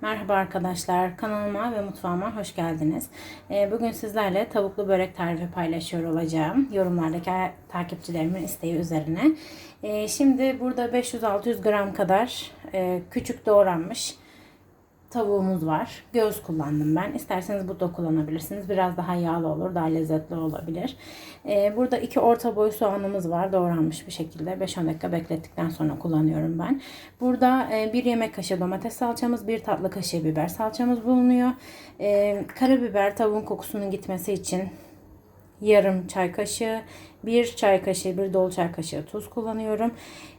Merhaba arkadaşlar, kanalıma ve mutfağıma hoş geldiniz. Ee, Bugün sizlerle tavuklu börek tarifi paylaşıyor olacağım. Yorumlardaki takipçilerimin isteği üzerine. Ee, Şimdi burada 500-600 gram kadar e, küçük doğranmış tavuğumuz var. Göğüs kullandım ben. İsterseniz bu da kullanabilirsiniz. Biraz daha yağlı olur, daha lezzetli olabilir. Ee, burada iki orta boy soğanımız var. Doğranmış bir şekilde. 5-10 dakika beklettikten sonra kullanıyorum ben. Burada e, bir yemek kaşığı domates salçamız, bir tatlı kaşığı biber salçamız bulunuyor. Ee, karabiber tavuğun kokusunun gitmesi için yarım çay kaşığı, bir çay kaşığı, bir dolu çay kaşığı tuz kullanıyorum.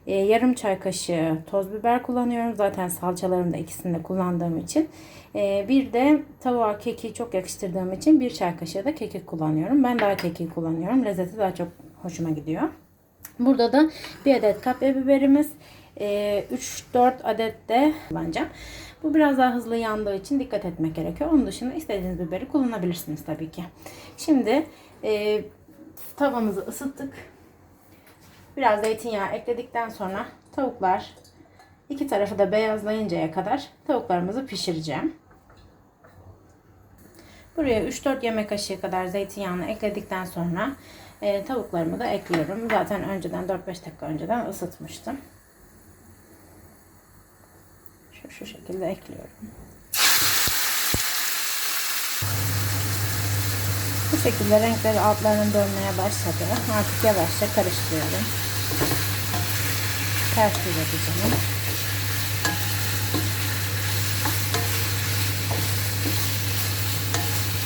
Ee, yarım çay kaşığı toz biber kullanıyorum. Zaten salçalarını da ikisini de kullandığım için. Ee, bir de tavuğa keki çok yakıştırdığım için bir çay kaşığı da kekik kullanıyorum. Ben daha keki kullanıyorum. Lezzeti daha çok hoşuma gidiyor. Burada da bir adet kapya biberimiz, 3-4 adet de kullanacağım. Bu biraz daha hızlı yandığı için dikkat etmek gerekiyor. Onun dışında istediğiniz biberi kullanabilirsiniz tabii ki. Şimdi e, tavamızı ısıttık. Biraz zeytinyağı ekledikten sonra tavuklar iki tarafı da beyazlayıncaya kadar tavuklarımızı pişireceğim. Buraya 3-4 yemek kaşığı kadar zeytinyağını ekledikten sonra e, tavuklarımı da ekliyorum. Zaten önceden 4-5 dakika önceden ısıtmıştım. Şu, şu şekilde ekliyorum. Bu şekilde renkleri altlarının dönmeye başladı. Artık yavaşça karıştırıyorum. Ters yüz edeceğim.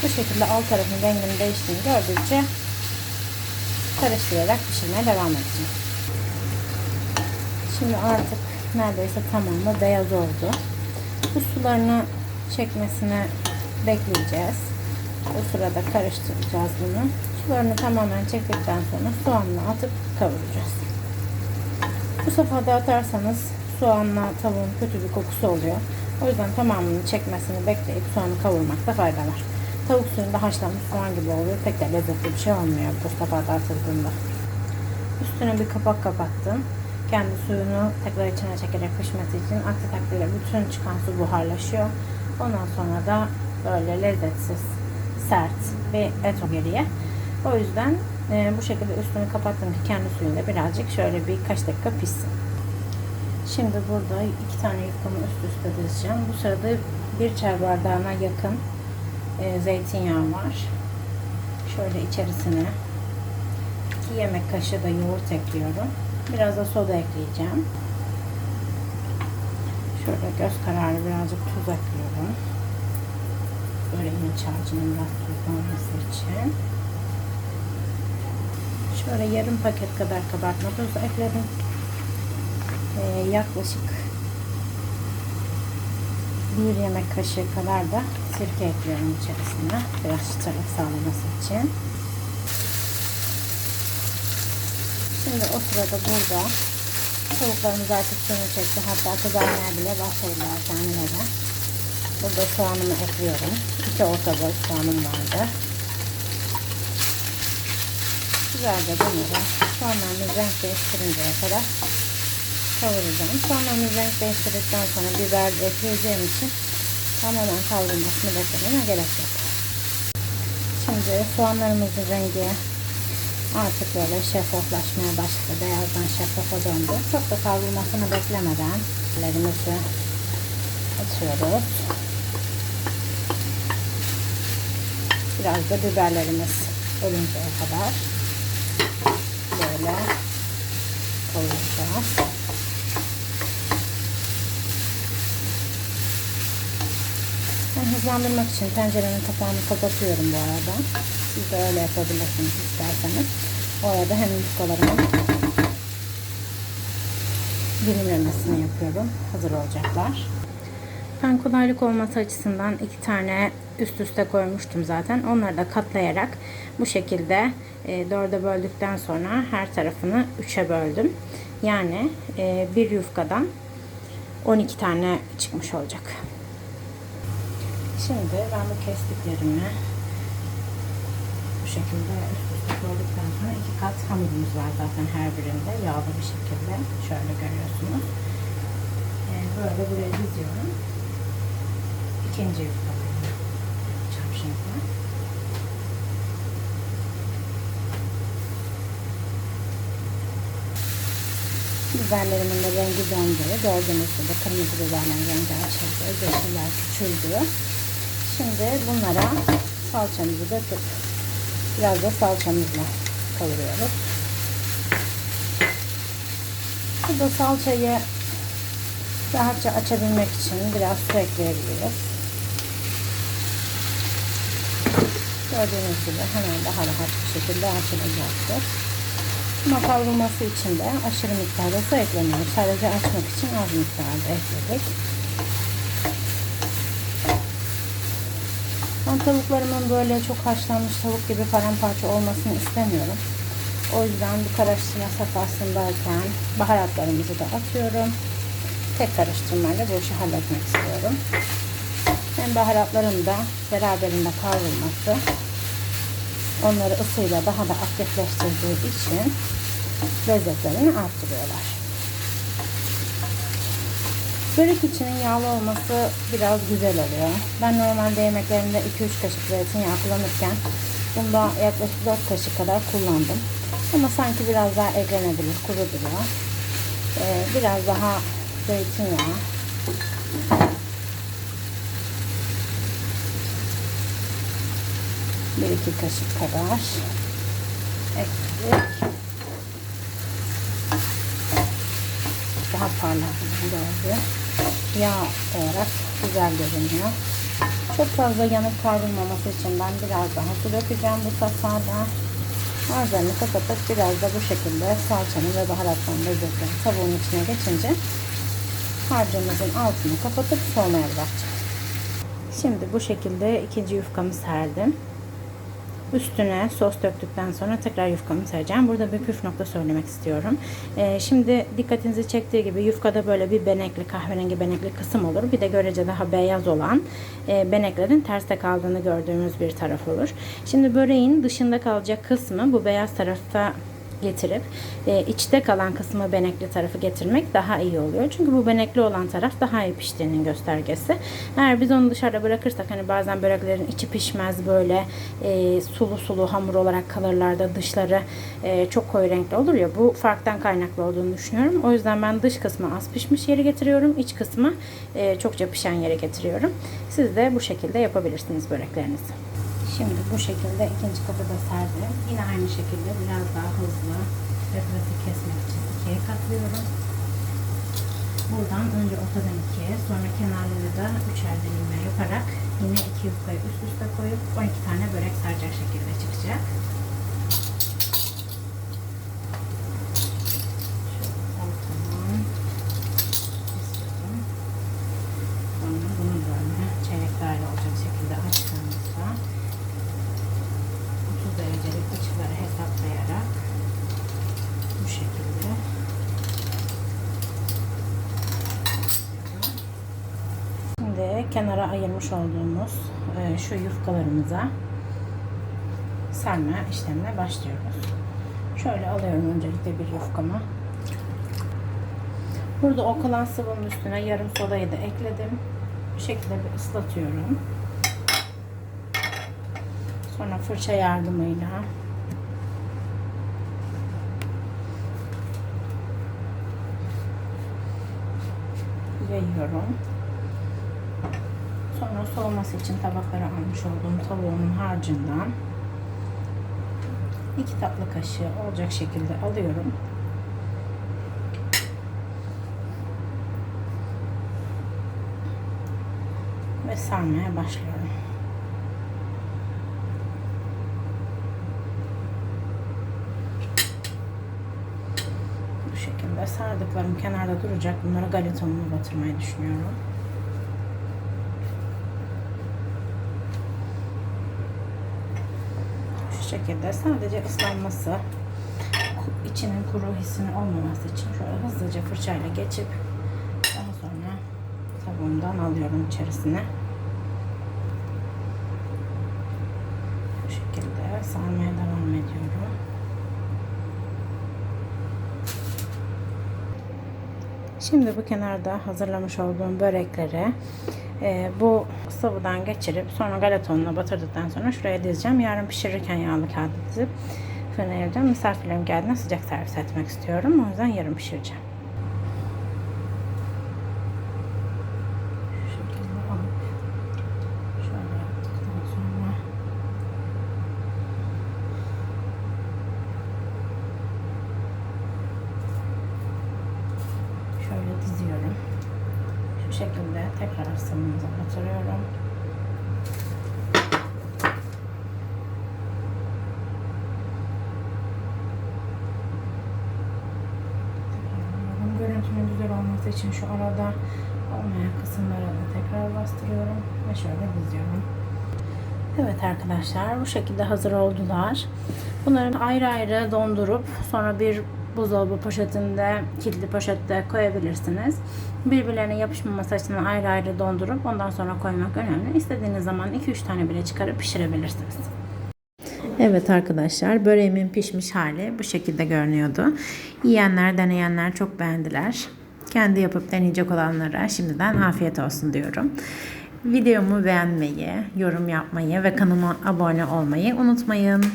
Bu şekilde alt tarafın renginin değiştiğini gördükçe karıştırarak pişirmeye devam edeceğim. Şimdi artık neredeyse tamamı beyaz oldu. Bu sularını çekmesini bekleyeceğiz. O sırada karıştıracağız bunu. Sularını tamamen çektikten sonra soğanla atıp kavuracağız. Bu safhada atarsanız soğanla tavuğun kötü bir kokusu oluyor. O yüzden tamamını çekmesini bekleyip soğanı kavurmakta fayda var. Tavuk suyunda haşlanmış soğan gibi oluyor. Pek de lezzetli bir şey olmuyor bu safhada atıldığında. Üstüne bir kapak kapattım. Kendi suyunu tekrar içine çekerek pişmesi için aksi takdirde bütün çıkan su buharlaşıyor. Ondan sonra da böyle lezzetsiz, sert bir et o yüzden e, bu şekilde üstünü kapattım ki kendi suyunda birazcık şöyle birkaç dakika pişsin. Şimdi burada iki tane yufkamı üst üste dizeceğim. Bu sırada bir çay bardağına yakın e, zeytinyağı var. Şöyle içerisine iki yemek kaşığı da yoğurt ekliyorum. Biraz da soda ekleyeceğim. Şöyle göz kararı birazcık tuz ekliyorum. Harcının biraz tuzlanması için. Şöyle yarım paket kadar kabartma tozu ekledim. Ee, yaklaşık bir yemek kaşığı kadar da sirke ekliyorum içerisine. Biraz çıtırlık sağlaması için. Şimdi o sırada burada tavuklarımız artık suyunu çekti. Hatta kızarmaya bile başladılar kendileri. Burada soğanımı ekliyorum. İki orta boy soğanım vardı. Güzelce bunları soğanlarımız renk değiştirinceye kadar kavuracağım. Soğanlarımız renk değiştirdikten sonra biber de ekleyeceğim için tamamen kavrulmasını beklememe gerek yok. Şimdi soğanlarımızın rengi artık böyle şeffaflaşmaya başladı. Beyazdan şeffafa döndü. Çok da kavrulmasını beklemeden ellerimizi atıyoruz. Biraz da biberlerimiz ölünceye kadar böyle kavuracağız. Ben hızlandırmak için tencerenin kapağını kapatıyorum bu arada. Siz de öyle yapabilirsiniz isterseniz. O arada hem yufkalarımın dilimlemesini yapıyorum. Hazır olacaklar. Ben kolaylık olması açısından iki tane üst üste koymuştum zaten. Onları da katlayarak bu şekilde e, dörde böldükten sonra her tarafını üçe böldüm. Yani e, bir yufkadan 12 tane çıkmış olacak. Şimdi ben bu kestiklerimi bu şekilde üst üste koyduktan sonra iki kat hamurumuz var zaten her birinde yağlı bir şekilde. Şöyle görüyorsunuz. Ee, böyle buraya diziyorum. İkinci yapacağım şimdi. Biberlerimin de rengi döndü. Gördüğünüz gibi kırmızı biberlerin rengi açıldı. Yeşiller küçüldü. Şimdi bunlara salçamızı döküp biraz da salçamızla kavuruyoruz. Burada salçayı rahatça açabilmek için biraz su ekleyebiliriz. Gördüğünüz gibi hemen daha rahat bir şekilde açılacaktır. Ama kavrulması için de aşırı miktarda su eklemiyoruz. Sadece açmak için az miktarda ekledik. Ben tavuklarımın böyle çok haşlanmış tavuk gibi paramparça olmasını istemiyorum. O yüzden bu karıştırma safhasındayken baharatlarımızı da atıyorum. Tek karıştırmayla bu işi halletmek istiyorum. Hem baharatların da beraberinde kavrulması onları ısıyla daha da aktifleştirdiği için lezzetlerini arttırıyorlar. Börek içinin yağlı olması biraz güzel oluyor. Ben normalde yemeklerimde 2-3 kaşık zeytinyağı kullanırken bunda yaklaşık 4 kaşık kadar kullandım. Ama sanki biraz daha eklenebilir, kuru duruyor. Ee, biraz daha zeytinyağı bir iki kaşık kadar ekledik. Daha parlak gördü. Yağ olarak güzel görünüyor. Çok fazla yanık kavrulmaması için ben biraz daha su dökeceğim bu safhada. Ağzını kapatıp biraz da bu şekilde salçanın ve baharatların lezzetleri tavuğun içine geçince harcımızın altını kapatıp soğumaya bırakacağım. Şimdi bu şekilde ikinci yufkamı serdim. Üstüne sos döktükten sonra tekrar yufkamı sereceğim. Burada bir püf nokta söylemek istiyorum. Ee, şimdi dikkatinizi çektiği gibi yufkada böyle bir benekli kahverengi benekli kısım olur. Bir de görece daha beyaz olan e, beneklerin terste kaldığını gördüğümüz bir taraf olur. Şimdi böreğin dışında kalacak kısmı bu beyaz tarafta getirip e, içte kalan kısmı benekli tarafı getirmek daha iyi oluyor. Çünkü bu benekli olan taraf daha iyi piştiğinin göstergesi. Eğer biz onu dışarıda bırakırsak hani bazen böreklerin içi pişmez böyle e, sulu sulu hamur olarak kalırlar da dışları e, çok koyu renkli olur ya bu farktan kaynaklı olduğunu düşünüyorum. O yüzden ben dış kısmı az pişmiş yeri getiriyorum. iç kısmı e, çokça pişen yere getiriyorum. Siz de bu şekilde yapabilirsiniz böreklerinizi. Şimdi bu şekilde ikinci katı da serdim. Yine aynı şekilde biraz daha hızlı ve pratik kesmek için ikiye katlıyorum. Buradan önce ortadan ikiye, sonra kenarları da üçer dilimle yaparak yine iki yufkayı üst üste koyup 12 tane börek saracak şekilde çıkacak. Şöyle ortadan kesiyorum. Sonra bunu böyle çeyrek daire olacak şekilde açtığımızda 30 derecelik açıları hesaplayarak bu şekilde Şimdi kenara ayırmış olduğumuz e, şu yufkalarımıza sarma işlemine başlıyoruz. Şöyle alıyorum öncelikle bir yufkamı. Burada o kalan sıvının üstüne yarım sodayı da ekledim. Bu şekilde bir ıslatıyorum. Sonra fırça yardımıyla yayıyorum. Sonra soğuması için tabaklara almış olduğum tavuğumun harcından iki tatlı kaşığı olacak şekilde alıyorum. Ve sarmaya başlıyorum. Bu şekilde sardıklarım kenarda duracak. Bunları galeta ununa batırmayı düşünüyorum. Şu şekilde sadece ıslanması, içinin kuru hissinin olmaması için şöyle hızlıca fırçayla geçip daha sonra tavuğumdan alıyorum içerisine. Bu şekilde sarmaya devam ediyorum. Şimdi bu kenarda hazırlamış olduğum börekleri e, bu sıvıdan geçirip sonra galeta ununa batırdıktan sonra şuraya dizeceğim. Yarın pişirirken yağlı kağıdı dizip fırına vereceğim. Misafirlerim geldiğinde sıcak servis etmek istiyorum. O yüzden yarın pişireceğim. Şu şekilde alıp şöyle yaptıktan sonra şöyle diziyorum. Şu şekilde tekrar sıvımıza batırıyorum. Görüntünün güzel olması için şu arada olmayan kısımlara da tekrar bastırıyorum ve şöyle diziyorum. Evet arkadaşlar bu şekilde hazır oldular. Bunları ayrı ayrı dondurup sonra bir buzdolabı poşetinde, kilitli poşette koyabilirsiniz. Birbirlerine yapışmaması açısından ayrı ayrı dondurup ondan sonra koymak önemli. İstediğiniz zaman 2-3 tane bile çıkarıp pişirebilirsiniz. Evet arkadaşlar böreğimin pişmiş hali bu şekilde görünüyordu. Yiyenler deneyenler çok beğendiler. Kendi yapıp deneyecek olanlara şimdiden afiyet olsun diyorum. Videomu beğenmeyi, yorum yapmayı ve kanalıma abone olmayı unutmayın.